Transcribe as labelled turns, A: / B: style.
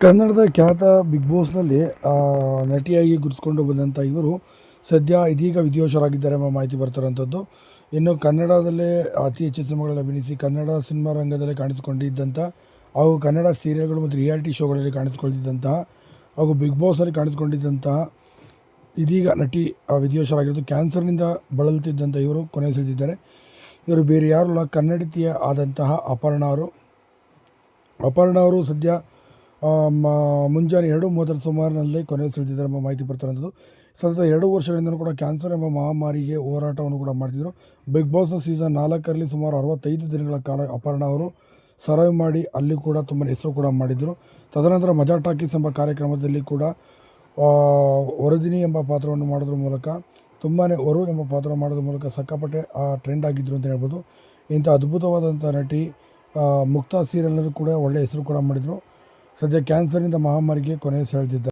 A: ಕನ್ನಡದ ಖ್ಯಾತ ಬಿಗ್ ಬಾಸ್ನಲ್ಲಿ ನಟಿಯಾಗಿ ಗುರುತಿಸ್ಕೊಂಡು ಬಂದಂಥ ಇವರು ಸದ್ಯ ಇದೀಗ ವಿಧಿವಶರಾಗಿದ್ದಾರೆ ಎಂಬ ಮಾಹಿತಿ ಬರ್ತಿರೋಂಥದ್ದು ಇನ್ನು ಕನ್ನಡದಲ್ಲೇ ಅತಿ ಹೆಚ್ಚು ಸಿನಿಮಾಗಳಲ್ಲಿ ಅಭಿನಯಿಸಿ ಕನ್ನಡ ಸಿನಿಮಾ ರಂಗದಲ್ಲಿ ಕಾಣಿಸಿಕೊಂಡಿದ್ದಂಥ ಹಾಗೂ ಕನ್ನಡ ಸೀರಿಯಲ್ಗಳು ಮತ್ತು ರಿಯಾಲಿಟಿ ಶೋಗಳಲ್ಲಿ ಕಾಣಿಸಿಕೊಂಡಿದ್ದಂತಹ ಹಾಗೂ ಬಿಗ್ ಬಾಸ್ನಲ್ಲಿ ಕಾಣಿಸಿಕೊಂಡಿದ್ದಂತಹ ಇದೀಗ ನಟಿ ವಿಧಿವಶರಾಗಿರೋದು ಕ್ಯಾನ್ಸರ್ನಿಂದ ಬಳಲುತ್ತಿದ್ದಂಥ ಇವರು ಕೊನೆಯುಸಿಳಿದಿದ್ದಾರೆ ಇವರು ಬೇರೆ ಯಾರೂ ಅಲ್ಲ, ಕನ್ನಡತಿಯ ಆದಂತಹ ಅಪರ್ಣ ಅವರು ಅಪರ್ಣ ಅವರು ಸದ್ಯ ಮುಂಜಾನೆ ಎರಡು ಮೂವತ್ತರ ಸುಮಾರಿನಲ್ಲಿ ಕೊನೆಯುಸಿಳಿದಿದ್ದಾರೆ ಎಂಬ ಮಾಹಿತಿ ಬರ್ತಾರಂಥದ್ದು ಸತತ ಎರಡು ವರ್ಷಗಳಿಂದ ಕೂಡ ಕ್ಯಾನ್ಸರ್ ಎಂಬ ಮಹಾಮಾರಿಗೆ ಹೋರಾಟವನ್ನು ಕೂಡ ಮಾಡ್ತಿದ್ದರು ಬಿಗ್ ಬಾಸ್ನ ಸೀಸನ್ ನಾಲ್ಕರಲ್ಲಿ ಸುಮಾರು ಅರವತ್ತೈದು ದಿನಗಳ ಕಾಲ ಅಪರ್ಣ ಅವರು ಸರ್ವೈವ್ ಮಾಡಿ ಅಲ್ಲಿ ಕೂಡ ತುಂಬ ಹೆಸರು ಕೂಡ ಮಾಡಿದರು. ತದನಂತರ ಮಜಾ ಟಾಕೀಸ್ ಎಂಬ ಕಾರ್ಯಕ್ರಮದಲ್ಲಿ ಕೂಡ ವರದಿನಿ ಎಂಬ ಪಾತ್ರವನ್ನು ಮಾಡೋದ್ರ ಮೂಲಕ ತುಂಬಾ ವರು ಎಂಬ ಪಾತ್ರ ಮಾಡೋದ್ರ ಮೂಲಕ ಸಕ್ಕಾಪಟ್ಟೆ ಆ ಟ್ರೆಂಡ್ ಆಗಿದ್ದರು ಅಂತ ಹೇಳ್ಬೋದು. ಇಂಥ ಅದ್ಭುತವಾದಂಥ ನಟಿ ಮುಕ್ತಾ ಸೀರಿಯಲ್ನಲ್ಲೂ ಕೂಡ ಒಳ್ಳೆಯ ಹೆಸರು ಕೂಡ ಮಾಡಿದರು. ಸದ್ಯ ಕ್ಯಾನ್ಸರ್ನಿಂದ ಮಹಾಮಾರಿಗೆ ಕೊನೆ ಸೆಳೆದಿದ್ದಾರೆ.